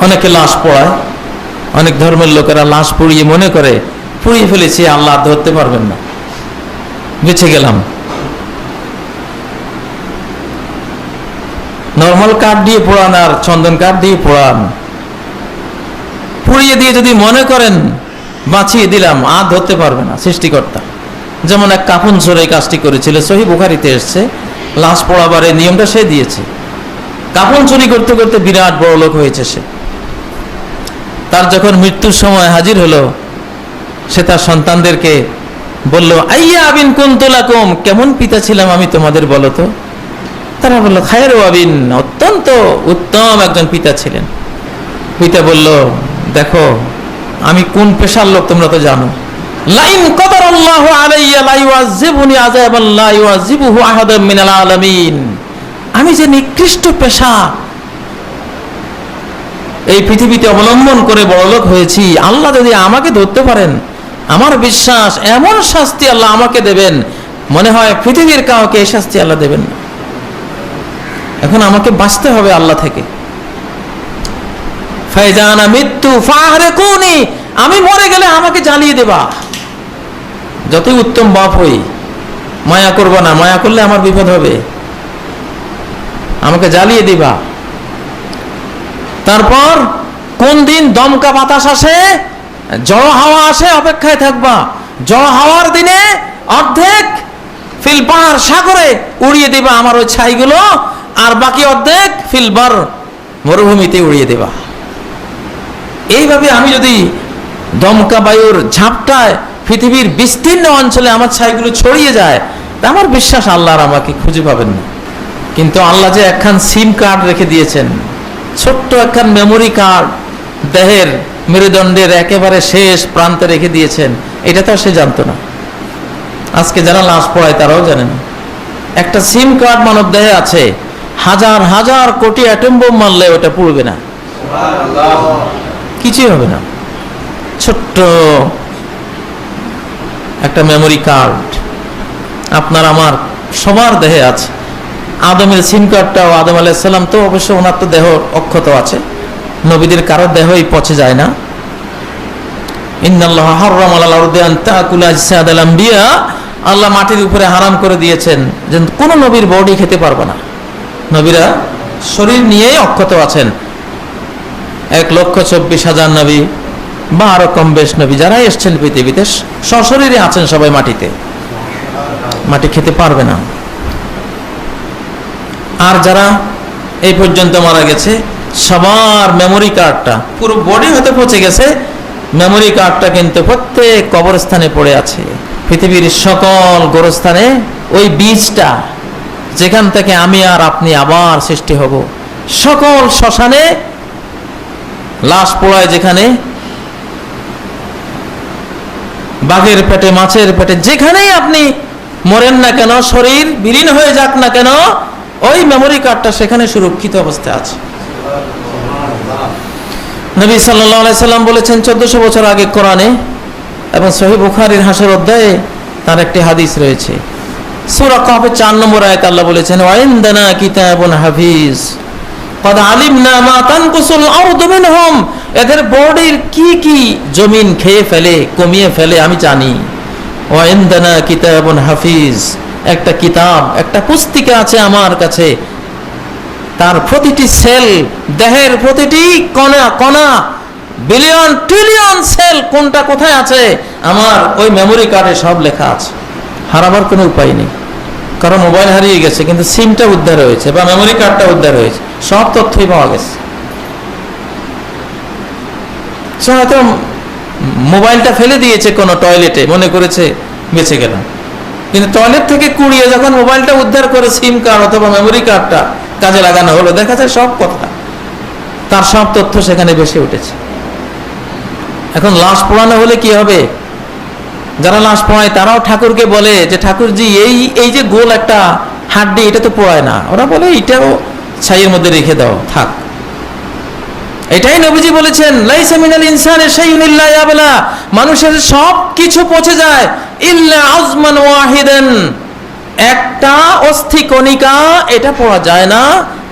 অনেকে লাশ পোড়ায়, অনেক ধর্মের লোকেরা লাশ পুড়িয়ে মনে করে, পুড়িয়ে ফেলেছি, আল্লাহ ধরতে পারবেন না। বেঁচে গেলাম। নর্মাল কাঠ দিয়ে পোড়ান আর চন্দন কাঠ দিয়ে পোড়ান। পুড়িয়ে দিয়ে যদি মনে করেন, বাঁচিয়ে দিলাম, আর ধরতে পারবে না, সৃষ্টিকর্তা। যেমন এক কাফন সরে কাজটি করেছিল, সহি বুখারিতে এসছে, লাশ পড়াবার এই নিয়মটা সে দিয়েছে। কাফন চুরি করতে করতে বিরাট বড় লোক হয়েছে সে। তার যখন মৃত্যুর সময় হাজির হলো, সে তার সন্তানদেরকে বলল, আইয়া আবিন কুন্তলাকুম কেমন পিতা ছিলাম আমি তোমাদের বলো তো? তারা বলল, খায়ের আবিন, অত্যন্ত উত্তম একজন পিতা ছিলেন। পিতা বলল, দেখো, আমি কোন পেশার লোক তোমরা তো জানো। লাইন কদর আল্লাহ আলাইয়া লা ইউআযিবুনি আযাবান লা ইউআযিবুহু আহাদাম মিনাল আলামিন। আমি যে নিকৃষ্ট পেশা এই পৃথিবীতে অবলম্বন করে বড়লোক হয়েছি, আল্লাহ যদি আমাকে ধরতে পারেন, আমার বিশ্বাস, এমন শাস্তি আল্লাহ আমাকে দেবেন, মনে হয় পৃথিবীর কাউকে এই শাস্তি আল্লাহ দেবেন এখন আমাকে বাঁচতে হবে আল্লাহ থেকে। ফাইজানা মৃত্যু ফাহরে কোনি, আমি মরে গেলে আমাকে জ্বালিয়ে দেবা। যতই উত্তম বাপ হই, মায়া করব না, মায়া করলে আমার বিপদ হবে। আমাকে জ্বালিয়ে দিবা। তারপর কোন দিন দমকা বাতাস আসে? জড় হাওয়া আসে, অপেক্ষায় থাকবা। জড় হাওয়ার দিনে অর্ধেক ফিলবার সাগরে উড়িয়ে দিবা আমার ওই ছাইগুলো, আর বাকি অর্ধেক ফিলবার মরুভূমিতে উড়িয়ে দেবা। এইভাবে আমি যদি দমকা বায়ুর ঝাপটায় পৃথিবীর বিস্তীর্ণ অঞ্চলে আমার ছাইগুলো ছড়িয়ে যায়, তা আমার বিশ্বাস আল্লাহর আমাকে খুঁজে পাবেন না। কিন্তু আল্লাহ যে একখান সিম কার্ড রেখে দিয়েছেন ছোট্ট একখান মেমোরি কার্ড দেহের মেরুদণ্ডের একেবারে শেষ প্রান্তে রেখে দিয়েছেন। এটা তো সে জানতো না। আজকে যারা লাশ পড়ায় তারাও জানে না। একটা সিম কার্ড মানব দেহে আছে। হাজার হাজার কোটি অ্যাটম বোম মারলে ওটা পুড়বে না। কিছুই হবে না। ছোট্ট একটা মেমোরি কার্ড আপনার, আমার, সবার দেহে আছে। আদমের সিম কার্ডটাও আদম আলাইসাল্লাম তো অবশ্য ওনার তো দেহ অক্ষত আছে। নবীদের কারও দেহই পচে যায় না। আল্লাহ মাটির উপরে হারাম করে দিয়েছেন যে কোন নবীর বডি খেতে পারবে না। নবীরা শরীর নিয়েই অক্ষত আছেন। এক লক্ষ চব্বিশ হাজার নবী বা আরও কম বেশ নবী যারা এসছেন পৃথিবীতে সশরীরে আছেন সবাই মাটিতে। মাটি খেতে পারবে না। আর যারা এই পর্যন্ত মারা গেছে, সবার মেমোরি কার্ডটা পুরো বডি হয়তো পচে গেছে মেমোরি কার্ডটা কিন্তু প্রত্যেক কবরস্থানে পড়ে আছে। পৃথিবীর সকল গোরস্থানে ওই বীজটা, যেখান থেকে আমি আর আপনি আবার সৃষ্টি হব। সকল শ্মশানে, লাশ পোড়ায় যেখানে, বাঘের পেটে, মাছের পেটে, যেখানেই আপনি মরেন না কেন, শরীর বিলীন হয়ে যাক না কেন ওই মেমোরি কার্ডটা সেখানে সুরক্ষিত অবস্থায় আছে। নবী সাল্লাহ সাল্লাম বলেছেন, চোদ্দশো বছর আগে কোরআনে এবং সহি বুখারির হাসের অধ্যায়ে তার একটি হাদিস রয়েছে। সুরা কাপে চার নম্বর আয়ত আল্লাহ বলেছেন, ওয়াইন্দানা কিতাবুন হাফিজ। কদ আলিমনা মা তানকুসুল আরদু মিনহুম। এদের বডির কি কি জমিন খেয়ে ফেলে, কমিয়ে ফেলে আমি জানি। ওয়াইন্দানা কিতাবুন হাফিজ। একটা কিতাব, একটা পুস্তিকা আছে আমার কাছে। তার প্রতিটি সেল, দেহের প্রতিটি কণা কণা বিলিয়ন ট্রিলিয়ন সেল কোনটা কোথায় আছে, আমার ওই মেমোরি কার্ডে সব লেখা আছে। হারাবার কোনো উপায় নেই। কারণ মোবাইল হারিয়ে গেছে, কিন্তু সিমটা উদ্ধার হয়েছে বা মেমোরি কার্ডটা উদ্ধার হয়েছে। সব তথ্যই পাওয়া গেছে। সে হয়তো মোবাইলটা ফেলে দিয়েছে কোনো টয়লেটে মনে করেছে, বেঁচে গেলাম। কিন্তু টয়লেট থেকে কুড়িয়ে যখন মোবাইলটা উদ্ধার করে সিম কার্ড অথবা মেমোরি কার্ডটা কাজে লাগানো হলো, দেখা যায় সব কথা। তার সব তথ্য সেখানে বেশি উঠেছে। এখন লাশ পোড়ানো হলে কি হবে? যারা লাশ পোড়ায় তারাও ঠাকুরকে বলে যে, ঠাকুরজি, এই এই যে গোল একটা হাড্ডি, এটা তো পোড়ায় না। ওরা বলে এটাও ছাইয়ের মধ্যে রেখে দাও, থাক। এটাই নবীজি বলেছেন, লাইসা মিনাল ইনসানে শাইউন ইল্লা ইয়াবলা। মানুষের সব কিছু পচে যায়, ইল্লা আজমান ওয়াহিদান। একটা অস্থি কণিকা, এটা পড়া যায় না,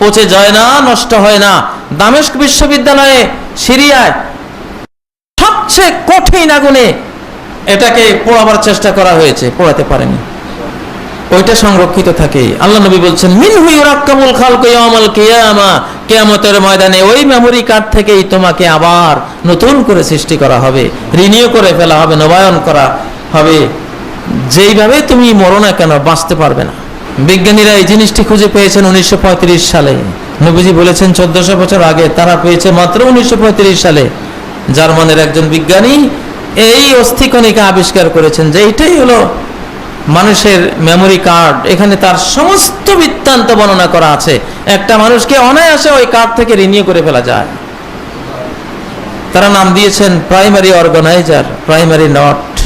পচে যায় না, নষ্ট হয় না। দামেস্ক বিশ্ববিদ্যালয়ে, সিরিয়ায়, সবচেয়ে কঠিন আগুনে এটাকে পোড়াবার চেষ্টা করা হয়েছে, পোড়াতে পারেনি। ওইটা সংরক্ষিত থাকে। আল্লাহ নবী বলছেন, মিনহু ইউরাক্কামুল খালকু ইয়াউমাল কিয়ামা। কিয়ামতের ময়দানে ওই মেমরি কার্ড থেকেই তোমাকে আবার নতুন করে সৃষ্টি করা হবে, রিনিউ করে ফেলা হবে, নবায়ন করা হবে। যেইভাবে তুমি মরো না কেন, বাঁচতে পারবে না। বিজ্ঞানীরা এই জিনিসটি খুঁজে পেয়েছেন উনিশশো পঁয়ত্রিশ সালে। নবীজি বলেছেন, চোদ্দশো বছর আগে তারা পেয়েছে মাত্র উনিশশো পঁয়ত্রিশ সালে। জার্মানের একজন বিজ্ঞানী এই অস্থিকণিকা আবিষ্কার করেছেন যে এইটাই হলো মানুষের মেমোরি কার্ড এখানে তার সমস্ত বৃত্তান্ত বর্ণনা করা আছে। একটা মানুষকে অনায়াসে ওই কার্ড থেকে রিনিউ করে ফেলা যায়। তারা নাম দিয়েছেন প্রাইমারি অর্গানাইজার প্রাইমারি নট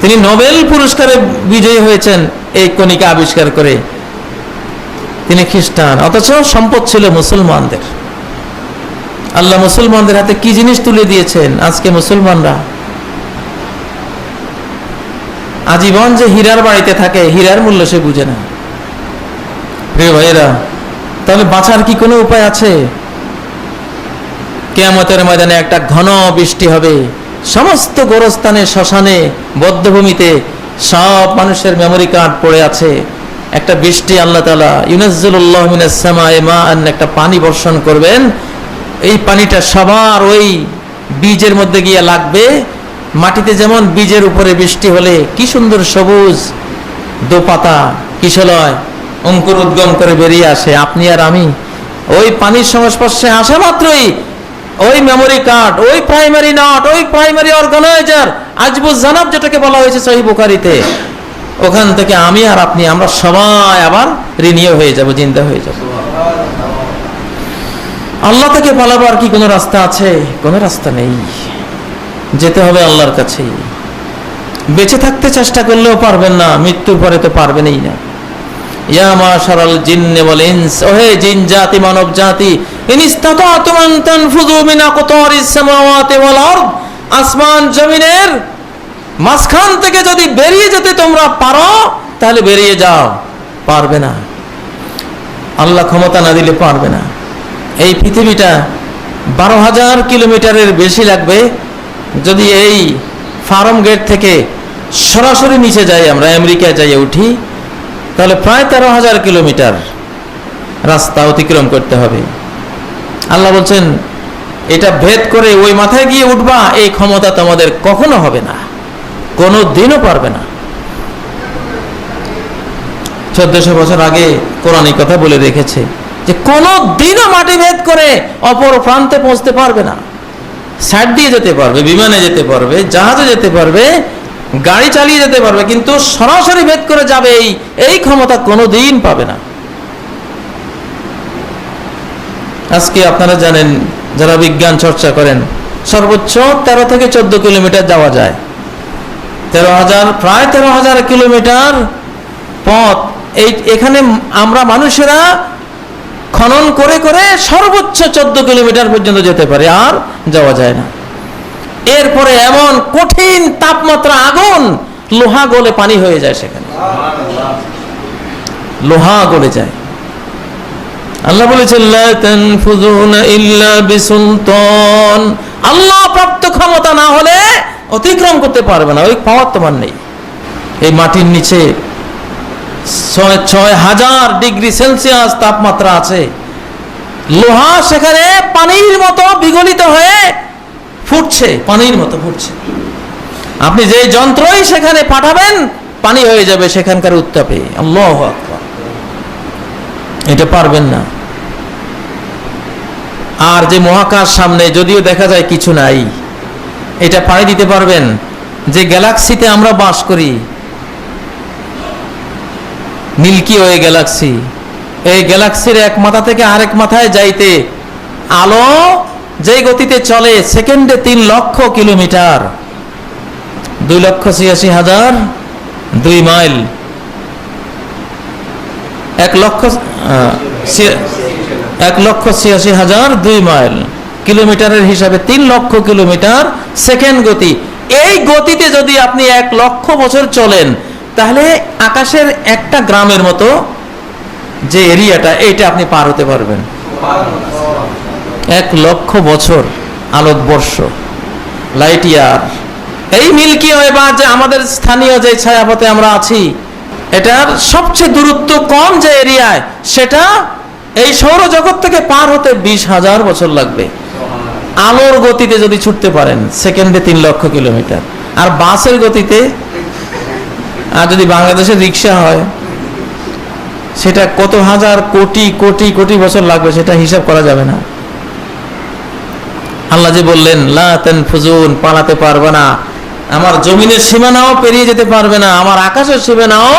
তিনি নোবেল পুরস্কারে বিজয়ী হয়েছেন এই কণিকা আবিষ্কার করে। তিনি খ্রিস্টান, অথচ সম্পদ ছিল মুসলমানদের। আল্লাহ মুসলমানদের হাতে কি জিনিস তুলে দিয়েছেন? আজকে মুসলমানরা আজীবন যে হীরার বাড়িতে থাকে, হীরার মূল্য সে বুঝে না। প্রিয় ভাইয়েরা, তাহলে বাঁচার কি কোনো উপায় আছে? কেয়ামতের ময়দানে একটা ঘন বৃষ্টি হবে। সমস্ত গোরস্থানে, শ্মশানে বদ্ধভূমিতে সব মানুষের মেমোরি কার্ড পড়ে আছে। একটা বৃষ্টি আল্লাহ তালা ইউনাজ্জুল্লাহ মা একটা পানি বর্ষণ করবেন। এই পানিটা সবার ওই বীজের মধ্যে গিয়ে লাগবে। মাটিতে যেমন বীজের উপরে বৃষ্টি হলে কি সুন্দর সবুজ দোপাতা কিশলয় অঙ্কুর উদ্গম করে বেরিয়ে আসে। আপনি আর আমি ওই পানির সংস্পর্শে আসা মাত্রই ওই মেমোরি কার্ড ওই প্রাইমারি নট ওই প্রাইমারি অর্গানাইজার আজবুজ জানাব যেটাকে বলা হয়েছে সহি বুখারিতে। ওখান থেকে আমি আর আপনি, আমরা সবাই আবার রিনিউ হয়ে যাব, জিন্দা হয়ে যাব। আল্লাহ থেকে পালাবার কি কোনো রাস্তা আছে? কোনো রাস্তা নেই। যেতে হবে আল্লাহর কাছেই। বেঁচে থাকতে চেষ্টা করলেও পারবেন না, মৃত্যুর পরে তো পারবেনই না। ওহে জিন জাতি, মানব জাতি মিন আসমান জমিনের মাঝখান থেকে যদি বেরিয়ে যেতে তোমরা পারো, তাহলে বেরিয়ে যাও, পারবে না। আল্লাহ ক্ষমতা না দিলে পারবে না। এই পৃথিবীটা বারো হাজার কিলোমিটারের বেশি লাগবে যদি এই ফার্ম গেট থেকে সরাসরি নিচে যাই আমরা, আমেরিকায় যাইয়ে উঠি, তাহলে প্রায় তেরো হাজার কিলোমিটার রাস্তা অতিক্রম করতে হবে। আল্লাহ বলছেন, এটা ভেদ করে ওই মাথায় গিয়ে উঠবা, এই ক্ষমতা তোমাদের কখনো হবে না কোনো দিনও পারবে না। চোদ্দশো বছর আগে কোরআন কথা বলে রেখেছে যে কোনো দিনও মাটি ভেদ করে অপর প্রান্তে পৌঁছতে পারবে না। সাইড দিয়ে যেতে পারবে, বিমানে যেতে পারবে, জাহাজে যেতে পারবে, গাড়ি চালিয়ে যেতে পারবে, কিন্তু সরাসরি ভেদ করে যাবে এই এই ক্ষমতা কোনো দিন পাবে না। আজকে আপনারা জানেন, যারা বিজ্ঞান চর্চা করেন, সর্বোচ্চ তেরো থেকে চোদ্দ কিলোমিটার যাওয়া যায়। তেরো হাজার, প্রায় তেরো হাজার কিলোমিটার পথ, এই, এখানে আমরা মানুষেরা খনন করে করে সর্বোচ্চ চোদ্দ কিলোমিটার পর্যন্ত যেতে পারে, আর যাওয়া যায় না। এরপরে এমন কঠিন তাপমাত্রা আগুন লোহা গলে পানি হয়ে যায় সেখানে। লোহা গলে যায়। আল্লাহ বলেছেন আল্লাহ প্রাপ্ত ক্ষমতা না হলে অতিক্রম করতে পারবে না, ওই পাওয়ার তোমার নেই। এই মাটির নিচে ছয় ছয় হাজার ডিগ্রি সেলসিয়াস তাপমাত্রা আছে। লোহা সেখানে পানির মতো বিগলিত হয়ে ফুটছে, পানির মতো ফুটছে। আপনি যে যন্ত্রই সেখানে পাঠাবেন, পানি হয়ে যাবে সেখানকার উত্তাপে। আল্লাহ। এটা পারবেন না। আর যে মহাকাশ সামনে, যদিও দেখা যায় কিছু নাই, এটা পাড়ি দিতে পারবেন। যে গ্যালাক্সিতে আমরা বাস করি মিল্কি ওয়ে গ্যালাক্সি। এই গ্যালাক্সির এক মাথা থেকে আরেক মাথায় যাইতে আলো যে গতিতে চলে সেকেন্ডে তিন লক্ষ কিলোমিটার। দুই লক্ষ ছিয়াশি হাজার দুই মাইল। এক লক্ষ এক লক্ষ ছিয়াশি হাজার দুই মাইল। কিলোমিটারের হিসাবে তিন লক্ষ কিলোমিটার সেকেন্ড গতি। এই গতিতে যদি আপনি এক লক্ষ বছর চলেন তাহলে আকাশের একটা গ্রামের মতো যে এরিয়াটা, এইটা আপনি পার হতে পারবেন। এক লক্ষ বছর আলোকবর্ষ লাইট ইয়ার। এই মিল্কি ওয়ে বা যে আমাদের স্থানীয় যে ছায়াপথে আমরা আছি, এটার সবচেয়ে দূরত্ব কম যে এরিয়ায়, সেটা এই সৌরজগৎ থেকে পার হতে বিশ হাজার বছর লাগবে। আলোর গতিতে যদি ছুটতে পারেন, সেকেন্ডে তিন লক্ষ কিলোমিটার। আর বাসের গতিতে আর যদি বাংলাদেশে রিক্সা হয়, সেটা কত হাজার কোটি কোটি কোটি বছর লাগবে সেটা হিসাব করা যাবে না। আল্লাহ যে বললেন লাতেন তানফুজুন, পালাতে পারবে না। আমার জমিনের সীমানাও পেরিয়ে যেতে পারবে না, আমার আকাশের সীমানাও